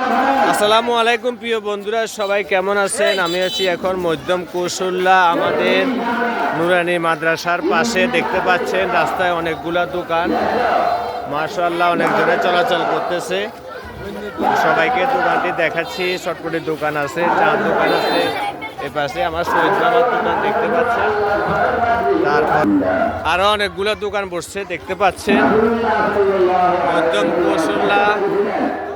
আসসালামু আলাইকুম, প্রিয় বন্ধুরা, সবাই কেমন আছেন? আমি আছি এখন মধ্যম কৌশল্যা আমাদের নুরানি মাদ্রাসার পাশে। দেখতে পাচ্ছেন, রাস্তায় অনেকগুলা দোকান। মার্শাল্লাহ অনেকজনে চলাচল করতেছে। সবাইকে দোকানটি দেখাচ্ছি। চটপটির দোকান আছে চা দোকান আছে। এ পাশে আমার শহীদ বাবার দোকান দেখতে পাচ্ছেন। তারপর আরও অনেকগুলো দোকান বসছে, দেখতে পাচ্ছেন। মধ্যম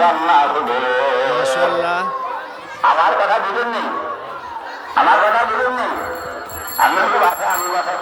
হবে মাশাআল্লাহ। আমার কথা বুঝেননি? আমার কথা বুঝেননি? আমি তো আমি বাসা